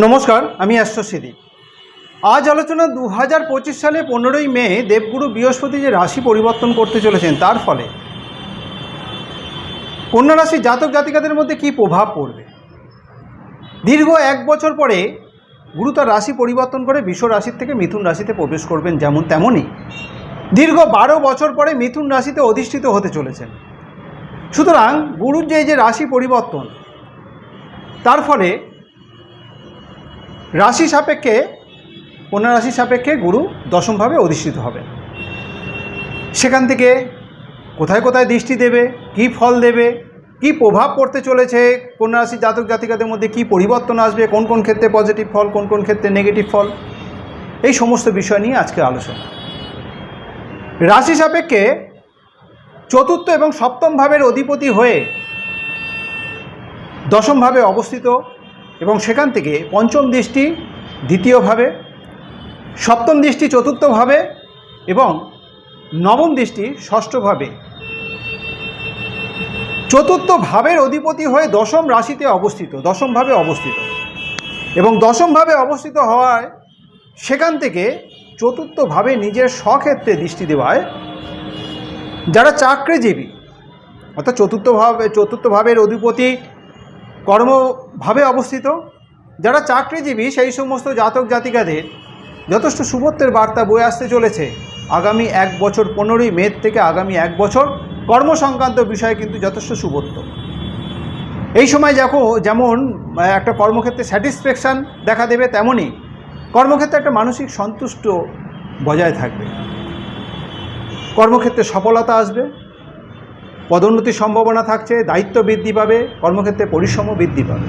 নমস্কার, আমি অ্যাস্ট্রোসিদি। আজ আলোচনা দু হাজার পঁচিশ সালে পনেরোই মে দেবগুরু বৃহস্পতি যে রাশি পরিবর্তন করতে চলেছেন, তার ফলে কন্যা রাশি জাতক জাতিকাদের মধ্যে কী প্রভাব পড়বে? দীর্ঘ এক বছর পরে গুরু তার রাশি পরিবর্তন করে বিশ্ব রাশির থেকে মিথুন রাশিতে প্রবেশ করবেন যেমন তেমনই। দীর্ঘ বারো বছর পরে মিথুন রাশিতে অধিষ্ঠিত হতে চলেছেন। সুতরাং গুরুর যে যে রাশি পরিবর্তন, তার ফলে রাশি সাপেক্ষে, কন্যা রাশি সাপেক্ষে গুরু দশমভাবে অধিষ্ঠিত হবে। সেখান থেকে কোথায় কোথায় দৃষ্টি দেবে, কি ফল দেবে, কি প্রভাব পড়তে চলেছে, কন্যা রাশি জাতক জাতিকাদের মধ্যে কি পরিবর্তন আসবে, কোন কোন ক্ষেত্রে পজিটিভ ফল, কোন কোন ক্ষেত্রে নেগেটিভ ফল, এই সমস্ত বিষয় নিয়ে আজকে আলোচনা। রাশি সাপেক্ষে চতুর্থ এবং সপ্তম ভাবের অধিপতি হয়ে দশমভাবে অবস্থিত এবং সেখান থেকে পঞ্চম দৃষ্টি দ্বিতীয়ভাবে, সপ্তম দৃষ্টি চতুর্থভাবে এবং নবম দৃষ্টি ষষ্ঠভাবে। চতুর্থ ভাবের অধিপতি হয়ে দশম রাশিতে অবস্থিত, দশমভাবে অবস্থিত। এবং দশমভাবে অবস্থিত হওয়ায় সেখান থেকে চতুর্থভাবে নিজের স্বক্ষেত্রে দৃষ্টি দেওয়ায় যারা চাকরিজীবী, অর্থাৎ চতুর্থ ভাবে চতুর্থ ভাবের অধিপতি কর্মভাবে অবস্থিত। যারা চাকরিজীবী, সেই সমস্ত জাতক জাতিকাদের যথেষ্ট শুভত্বের বার্তা বয়ে আসতে চলেছে। আগামী এক বছর পনেরোই মে থেকে আগামী এক বছর কর্মসংক্রান্ত বিষয়ে কিন্তু যথেষ্ট শুভত্ব এই সময় দেখো, যেমন একটা কর্মক্ষেত্রে স্যাটিসফ্যাকশান দেখা দেবে তেমনই। কর্মক্ষেত্রে একটা মানসিক সন্তুষ্ট বজায় থাকবে। কর্মক্ষেত্রে সফলতা আসবে। পদোন্নতির সম্ভাবনা থাকছে, দায়িত্ব বৃদ্ধি পাবে, কর্মক্ষেত্রে পরিশ্রম বৃদ্ধি পাবে।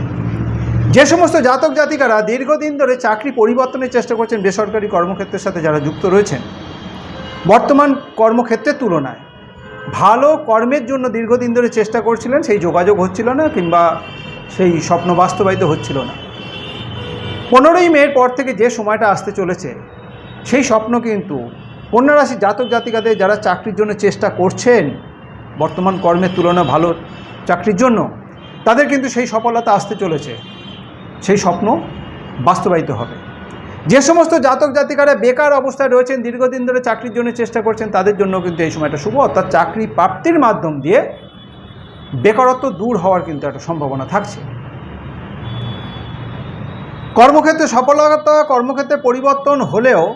যে সমস্ত জাতক জাতিকারা দীর্ঘদিন ধরে চাকরি পরিবর্তনের চেষ্টা করছেন বেসরকারি কর্মক্ষেত্রের সাথে যারা যুক্ত রয়েছেন, বর্তমান কর্মক্ষেত্রের তুলনায় ভালো কর্মের জন্য দীর্ঘদিন ধরে চেষ্টা করছিলেন, সেই যোগাযোগ হচ্ছিল না কিংবা সেই স্বপ্ন বাস্তবায়িত হচ্ছিল না। পনেরোই মের পর থেকে যে সময়টা আসতে চলেছে, সেই স্বপ্ন কিন্তু কন্যা রাশি জাতক জাতিকাদের যারা চাকরির জন্য চেষ্টা করছেন বর্তমান কর্মের তুলনা ভালো চাকরির জন্য, তাদের কিন্তু সেই সফলতা আসতে চলেছে। সেই স্বপ্ন বাস্তবায়িত হবে। যে সমস্ত জাতক জাতিকারা বেকার অবস্থায় রয়েছেন, দীর্ঘদিন ধরে চাকরির জন্য চেষ্টা করছেন, তাদের জন্য কিন্তু এই সময়টা শুভ। অর্থাৎ চাকরি প্রাপ্তির মাধ্যম দিয়ে বেকারত্ব দূর হওয়ার কিন্তু একটা সম্ভাবনা থাকছে। কর্মক্ষেত্রে সফলতা, কর্মক্ষেত্রে পরিবর্তন হলেও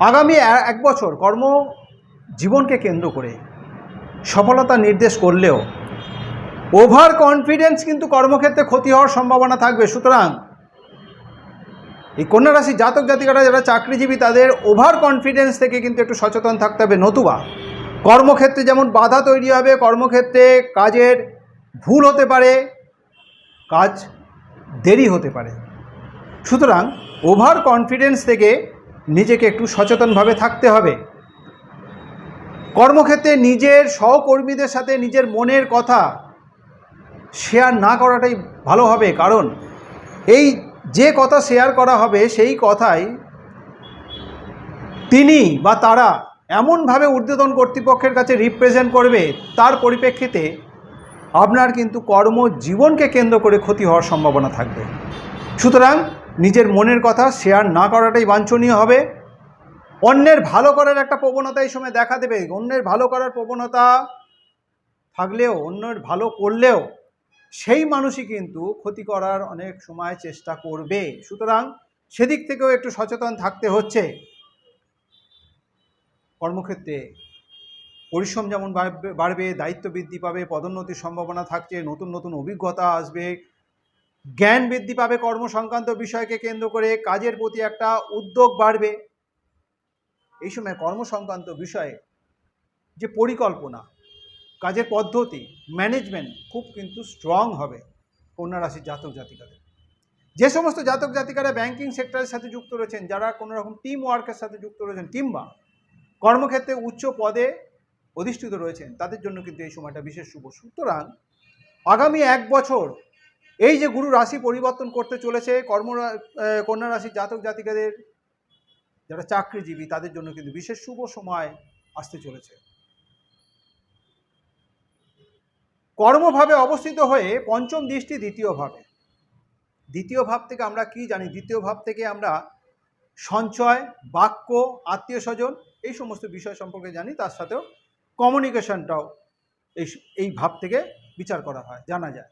আগামী এক বছর কর্ম জীবনকে কেন্দ্র করে সফলতা নির্দেশ করলেও ওভার কনফিডেন্স কিন্তু কর্মক্ষেত্রে ক্ষতি হওয়ার সম্ভাবনা থাকবে। সুতরাং এই কন্যা রাশি জাতক জাতিকারা যারা চাকরিজীবী, তাদের ওভার কনফিডেন্স থেকে কিন্তু একটু সচেতন থাকতে হবে। নতুবা কর্মক্ষেত্রে যেমন বাধা তৈরি হবে, কর্মক্ষেত্রে কাজের ভুল হতে পারে, কাজ দেরি হতে পারে। সুতরাং ওভার কনফিডেন্স থেকে নিজেকে একটু সচেতনভাবে থাকতে হবে। কর্মক্ষেত্রে নিজের সহকর্মীদের সাথে নিজের মনের কথা শেয়ার না করাটাই ভালো হবে, কারণ এই যে কথা শেয়ার করা হবে, সেই কথাই তিনি বা তারা এমনভাবে ঊর্ধ্বতন কর্তৃপক্ষের কাছে রিপ্রেজেন্ট করবে, তার পরিপ্রেক্ষিতে আপনার কিন্তু কর্মজীবনকে কেন্দ্র করে ক্ষতি হওয়ার সম্ভাবনা থাকবে। সুতরাং নিজের মনের কথা শেয়ার না করাটাই বাঞ্ছনীয় হবে। অন্যের ভালো করার একটা প্রবণতা এই সময় দেখা দেবে। অন্যের ভালো করার প্রবণতা থাকলেও, অন্যের ভালো করলেও সেই মানুষই কিন্তু ক্ষতি করার অনেক সময় চেষ্টা করবে। সুতরাং সেদিক থেকেও একটু সচেতন থাকতে হচ্ছে। কর্মক্ষেত্রে পরিশ্রম যেমন বাড়বে- দায়িত্ব বৃদ্ধি পাবে, পদোন্নতির সম্ভাবনা থাকছে, নতুন নতুন অভিজ্ঞতা আসবে। জ্ঞান বৃদ্ধি পাবে কর্ম সংক্রান্ত বিষয়কে কেন্দ্র করে, কাজের প্রতি একটা উদ্যোগ বাড়বে। এই সময় কর্মসংক্রান্ত বিষয়ে যে পরিকল্পনা, কাজের পদ্ধতি ম্যানেজমেন্ট খুব কিন্তু স্ট্রং হবে কন্যা রাশির জাতক জাতিকাদের। যে সমস্ত জাতক জাতিকারা ব্যাংকিং সেক্টরের সাথে যুক্ত রয়েছেন, যারা কোনো রকম টিম ওয়ার্কের সাথে যুক্ত রয়েছেন, কিংবা কর্মক্ষেত্রে উচ্চ পদে অধিষ্ঠিত রয়েছেন, তাদের জন্য কিন্তু এই সময়টা বিশেষ শুভ। সুতরাং আগামী এক বছর এই যে গুরু রাশি পরিবর্তন করতে চলেছে কর্ম কন্যা রাশির জাতক জাতিকাদের যারা চাকরিজীবী, তাদের জন্য কিন্তু বিশেষ শুভ সময় আসতে চলেছে। কর্মভাবে অবস্থিত হয়ে পঞ্চম দৃষ্টি দ্বিতীয়ভাবে দ্বিতীয় ভাব থেকে আমরা কি জানি? দ্বিতীয় ভাব থেকে আমরা সঞ্চয়, বাক্য আত্মীয় স্বজন এই সমস্ত বিষয় সম্পর্কে জানি। তার সাথেও কমিউনিকেশনটাও এই এই ভাব থেকে বিচার করা হয়, জানা যায়।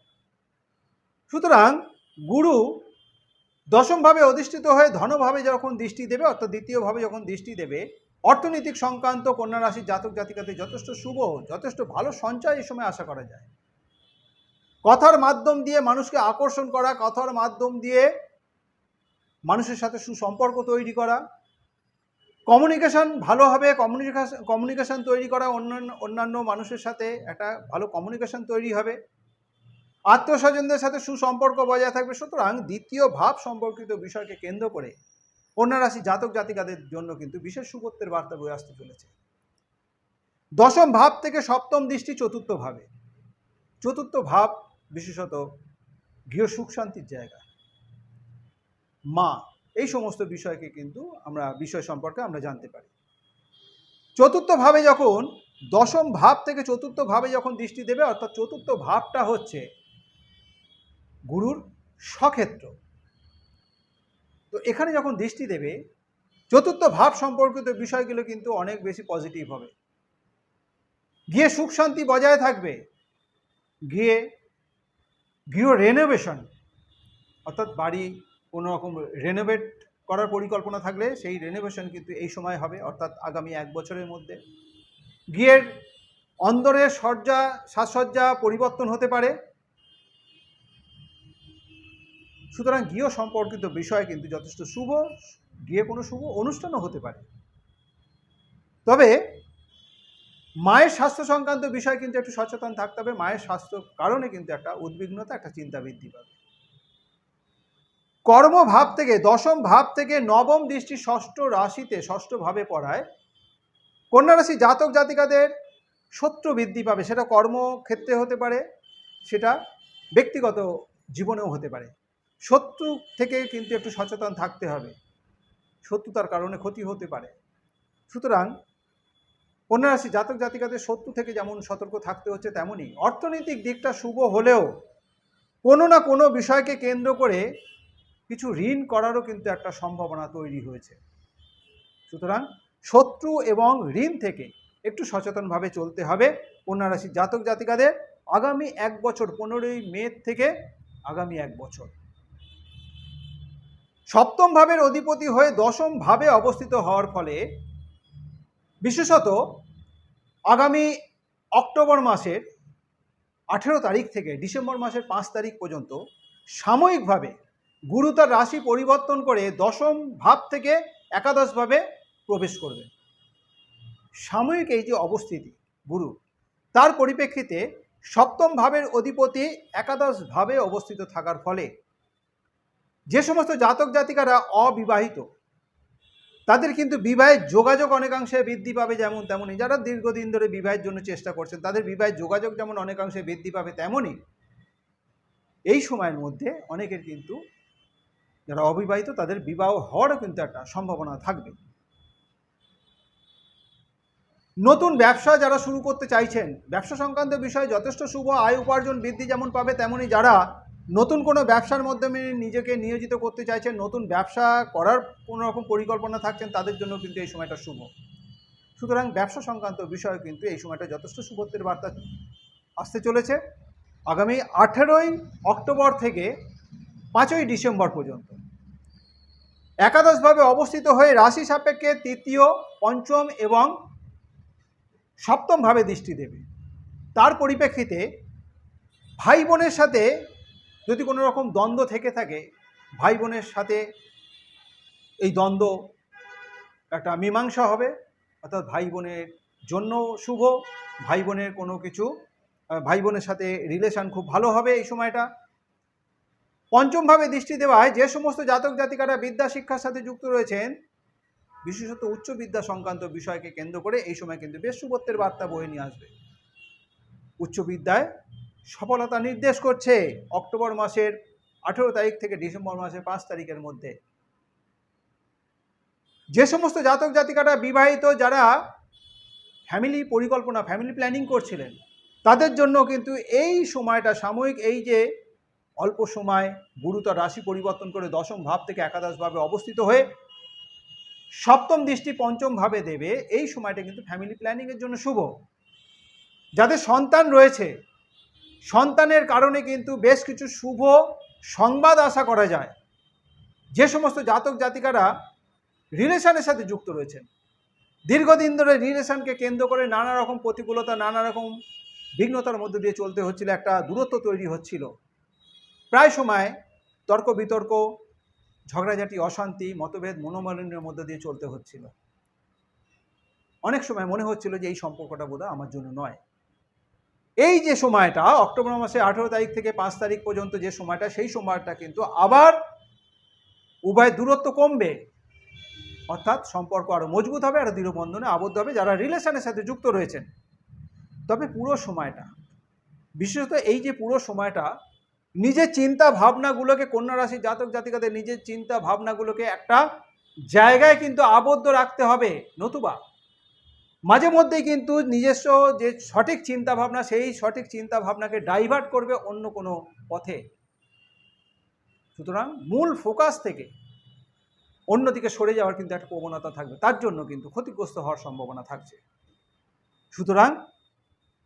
সুতরাং গুরু দশমভাবে অধিষ্ঠিত হয়ে ধনভাবে যখন দৃষ্টি দেবে, অর্থাৎ দ্বিতীয়ভাবে যখন দৃষ্টি দেবে, অর্থনৈতিক সংক্রান্ত কন্যা রাশির জাতক জাতিকাতে যথেষ্ট শুভ, যথেষ্ট ভালো সঞ্চয় এই সময় আশা করা যায়। কথার মাধ্যম দিয়ে মানুষকে আকর্ষণ করা, কথার মাধ্যম দিয়ে মানুষের সাথে সুসম্পর্ক তৈরি করা কমিউনিকেশন ভালো হবে কমিউনিকেশন কমিউনিকেশন তৈরি করা, অন্যান্য অন্যান্য মানুষের সাথে একটা ভালো কমিউনিকেশন তৈরি হবে। আত্মীয় স্বজনদের সাথে সুসম্পর্ক বজায় থাকবে। সুতরাং দ্বিতীয় ভাব সম্পর্কিত বিষয়কে কেন্দ্র করে কন্যা রাশি জাতক জাতিকাদের জন্য কিন্তু বিশেষ সুবত্তের বার্তা বয়ে আসতে চলেছে। দশম ভাব থেকে সপ্তম দৃষ্টি চতুর্থ ভাবে। চতুর্থ ভাব বিশেষত গৃহ সুখ শান্তির জায়গা। মা, এই সমস্ত বিষয়কে কিন্তু আমরা, বিষয় সম্পর্কে আমরা জানতে পারি। চতুর্থ ভাবে যখন, দশম ভাব থেকে চতুর্থ ভাবে যখন দৃষ্টি দেবে, অর্থাৎ চতুর্থ ভাবটা হচ্ছে গুরুর স্বক্ষেত্র তো এখানে যখন দৃষ্টি দেবে, চতুর্থ ভাব সম্পর্কিত বিষয়গুলো কিন্তু অনেক বেশি পজিটিভ হবে। গিয়ে সুখ শান্তি বজায় থাকবে। গিয়ে গৃহ রেনোভেশন অর্থাৎ বাড়ি কোনো রকম রেনোভেট করার পরিকল্পনা থাকলে সেই রেনোভেশন কিন্তু এই সময় হবে, অর্থাৎ আগামী এক বছরের মধ্যে। গৃহের অন্দরের সজ্জা, সাজসজ্জা পরিবর্তন হতে পারে। সুতরাং গৃহ সম্পর্কিত বিষয় কিন্তু যথেষ্ট শুভ গিয়ে কোনো শুভ অনুষ্ঠানও হতে পারে। তবে মায়ের স্বাস্থ্য সংক্রান্ত বিষয় কিন্তু একটু সচেতন থাকতে হবে। মায়ের স্বাস্থ্য কারণে কিন্তু একটা উদ্বিগ্নতা, একটা চিন্তা বৃদ্ধি পাবে। কর্মভাব থেকে, দশম ভাব থেকে নবম দৃষ্টি ষষ্ঠ রাশিতে ষষ্ঠ ভাবে পড়ায় কন্যা রাশি জাতক জাতিকাদের শত্রু বৃদ্ধি পাবে। সেটা কর্মক্ষেত্রে হতে পারে, সেটা ব্যক্তিগত জীবনেও হতে পারে। শত্রু থেকে কিন্তু একটু সচেতন থাকতে হবে। শত্রুতার কারণে ক্ষতি হতে পারে। সুতরাং কন্যা রাশি জাতক জাতিকাদের শত্রু থেকে যেমন সতর্ক থাকতে হচ্ছে তেমনই। অর্থনৈতিক দিকটা শুভ হলেও কোনো না কোনো বিষয়কে কেন্দ্র করে কিছু ঋণ করারও কিন্তু একটা সম্ভাবনা তৈরি হয়েছে। সুতরাং শত্রু এবং ঋণ থেকে একটু সচেতনভাবে চলতে হবে কন্যা রাশির জাতক জাতিকাদের। আগামী এক বছর, পনেরোই মে থেকে আগামী এক বছর। সপ্তম ভাবের অধিপতি হয়ে দশম ভাবে অবস্থিত হওয়ার ফলে বিশেষত আগামী অক্টোবর মাসের আঠেরো তারিখ থেকে ডিসেম্বর মাসের পাঁচ তারিখ পর্যন্ত সাময়িকভাবে গুরু তার রাশি পরিবর্তন করে দশম ভাব থেকে একাদশভাবে প্রবেশ করবে। সাময়িক এই যে অবস্থিতি গুরু, তার পরিপ্রেক্ষিতে সপ্তম ভাবের অধিপতি একাদশ ভাবে অবস্থিত থাকার ফলে যে সমস্ত জাতক জাতিকারা অবিবাহিত, তাদের কিন্তু বিবাহের যোগাযোগ অনেকাংশে বৃদ্ধি পাবে যেমন তেমনই। যারা দীর্ঘদিন ধরে বিবাহের জন্য চেষ্টা করছেন, তাদের বিবাহের যোগাযোগ যেমন অনেকাংশে বৃদ্ধি পাবে তেমনই। এই সময়ের মধ্যে অনেকের কিন্তু, যারা অবিবাহিত, তাদের বিবাহ হওয়ারও কিন্তু একটা সম্ভাবনা থাকবে। নতুন ব্যবসা যারা শুরু করতে চাইছেন, ব্যবসা সংক্রান্ত বিষয়ে যথেষ্ট শুভ আয় উপার্জন বৃদ্ধি যেমন পাবে, তেমনই যারা নতুন কোনো ব্যবসার মাধ্যমে নিজেকে নিয়োজিত করতে চাইছেন, নতুন ব্যবসা করার কোনো রকম পরিকল্পনা থাকছেন, তাদের জন্য কিন্তু এই সময়টা শুভ। সুতরাং ব্যবসা সংক্রান্ত বিষয়ে কিন্তু এই সময়টা যথেষ্ট শুভত্বের বার্তা আসতে চলেছে। আগামী আঠেরোই অক্টোবর থেকে পাঁচই ডিসেম্বর পর্যন্ত একাদশভাবে অবস্থিত হয়ে রাশি সাপেক্ষে তৃতীয়, পঞ্চম এবং সপ্তমভাবে দৃষ্টি দেবে। তার পরিপ্রেক্ষিতে ভাই বোনের সাথে যদি কোনো রকম দ্বন্দ্ব থেকে থাকে, ভাই বোনের সাথে এই দ্বন্দ্ব একটা মীমাংসা হবে, অর্থাৎ ভাই বোনের জন্য শুভ, ভাই বোনের কোনো কিছু ভাই বোনের সাথে রিলেশন খুব ভালো হবে এই সময়টা। পঞ্চমভাবে দৃষ্টি দেওয়ায় যে সমস্ত জাতক জাতিকারা বিদ্যা শিক্ষার সাথে যুক্ত রয়েছেন, বিশেষত উচ্চ বিদ্যা সংক্রান্ত বিষয়কে কেন্দ্র করে এই সময় কিন্তু বেশ শুভত্বের বার্তা বয়ে নিয়ে আসবে। উচ্চ বিদ্যায় সফলতা নির্দেশ করছে অক্টোবর মাসের আঠেরো তারিখ থেকে ডিসেম্বর মাসের পাঁচ তারিখের মধ্যে। যে সমস্ত জাতক জাতিকারা বিবাহিত, যারা ফ্যামিলি পরিকল্পনা ফ্যামিলি প্ল্যানিং করছিলেন, তাদের জন্য কিন্তু এই সময়টা সাময়িক, এই যে অল্প সময়, গুরুতর রাশি পরিবর্তন করে দশম ভাব থেকে একাদশভাবে অবস্থিত হয়ে সপ্তম দৃষ্টি পঞ্চম ভাবে দেবে, এই সময়টা কিন্তু ফ্যামিলি প্ল্যানিংয়ের জন্য শুভ। যাদের সন্তান রয়েছে সন্তানের কারণে কিন্তু বেশ কিছু শুভ সংবাদ আশা করা যায়। যে সমস্ত জাতক জাতিকারা রিলেশনের সাথে যুক্ত রয়েছেন, দীর্ঘদিন ধরে রিলেশনকে কেন্দ্র করে নানা রকম প্রতিকূলতা, নানা রকম বিঘ্নতার মধ্যে দিয়ে চলতে হচ্ছিল, একটা দূরত্ব তৈরি হচ্ছিল। প্রায় সময় তর্ক বিতর্ক, ঝগড়াঝাটি, অশান্তি, মতভেদ, মনোমালিন্যের মধ্যে দিয়ে চলতে হচ্ছিল। অনেক সময় মনে হচ্ছিল যে এই সম্পর্কটা বোধহয় আমার জন্য নয়। এই যে সময়টা, অক্টোবর মাসে আঠেরো তারিখ থেকে পাঁচ তারিখ পর্যন্ত যে সময়টা, সেই সময়টা কিন্তু আবার উভয় দূরত্ব কমবে। অর্থাৎ সম্পর্ক আরও মজবুত হবে আরও দৃঢ়বন্ধনে আবদ্ধ হবে, যারা রিলেশনের সাথে যুক্ত রয়েছেন। তবে পুরো সময়টা, বিশেষত এই যে পুরো সময়টা, নিজের চিন্তা ভাবনাগুলোকে কন্যা রাশি জাতক জাতিকাদের নিজের চিন্তা ভাবনাগুলোকে একটা জায়গায় কিন্তু আবদ্ধ রাখতে হবে। নতুবা মাঝে মধ্যেই কিন্তু নিজস্ব যে সঠিক চিন্তা ভাবনা সেই সঠিক চিন্তা ভাবনাকে ডাইভার্ট করবে অন্য কোনো পথে। সুতরাং মূল ফোকাস থেকে অন্যদিকে সরে যাওয়ার কিন্তু একটা প্রবণতা থাকবে। তার জন্য কিন্তু ক্ষতিগ্রস্ত হওয়ার সম্ভাবনা থাকছে। সুতরাং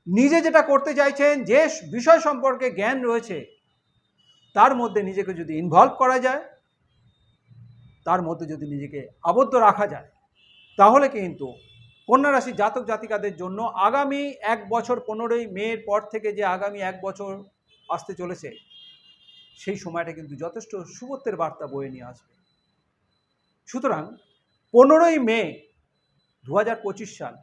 নিজে যেটা করতে চাইছেন, যে বিষয় সম্পর্কে জ্ঞান রয়েছে, তার মধ্যে নিজেকে যদি ইনভলভ করা যায়, তার মধ্যে যদি নিজেকে আবদ্ধ রাখা যায়, তাহলে কিন্তু কন্যা রাশির জাতক জাতিকাদের জন্য আগামী এক বছর পনেরোই মের পর থেকে যে আগামী এক বছর আসতে চলেছে, সেই সময়টা কিন্তু যথেষ্ট শুভত্বের বার্তা বয়ে নিয়ে আসবে। সুতরাং পনেরোই মে দু হাজার পঁচিশ সাল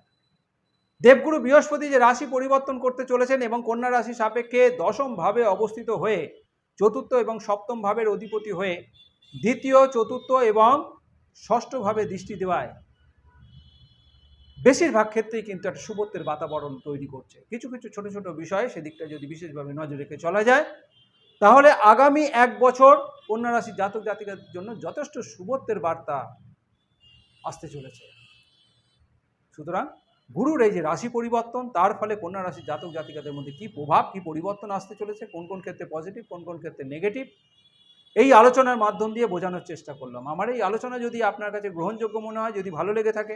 দেবগুরু বৃহস্পতি যে রাশি পরিবর্তন করতে চলেছেন এবং কন্যা রাশি সাপেক্ষে দশম ভাবে অবস্থিত হয়ে চতুর্থ এবং সপ্তম ভাবের অধিপতি হয়ে দ্বিতীয়, চতুর্থ এবং ষষ্ঠভাবে দৃষ্টি দেওয়ায় বেশিরভাগ ক্ষেত্রেই কিন্তু একটা শুভত্বের বাতাবরণ তৈরি করছে। কিছু কিছু ছোট ছোট বিষয়ে সেদিকটা যদি বিশেষভাবে নজর রেখে চলা যায়, তাহলে আগামী এক বছর কন্যা রাশির জাতক জাতিকার জন্য যথেষ্ট শুভত্বের বার্তা আসতে চলেছে। সুতরাং গুরুর এই যে রাশি পরিবর্তন, তার ফলে কন্যা রাশির জাতক জাতিকাদের মধ্যে কি প্রভাব, কি পরিবর্তন আসতে চলেছে, কোন কোন ক্ষেত্রে পজিটিভ, কোন কোন ক্ষেত্রে নেগেটিভ, এই আলোচনার মাধ্যম দিয়ে বোঝানোর চেষ্টা করলাম। আমার এই আলোচনা যদি আপনার কাছে গ্রহণযোগ্য মনে হয়, যদি ভালো লেগে থাকে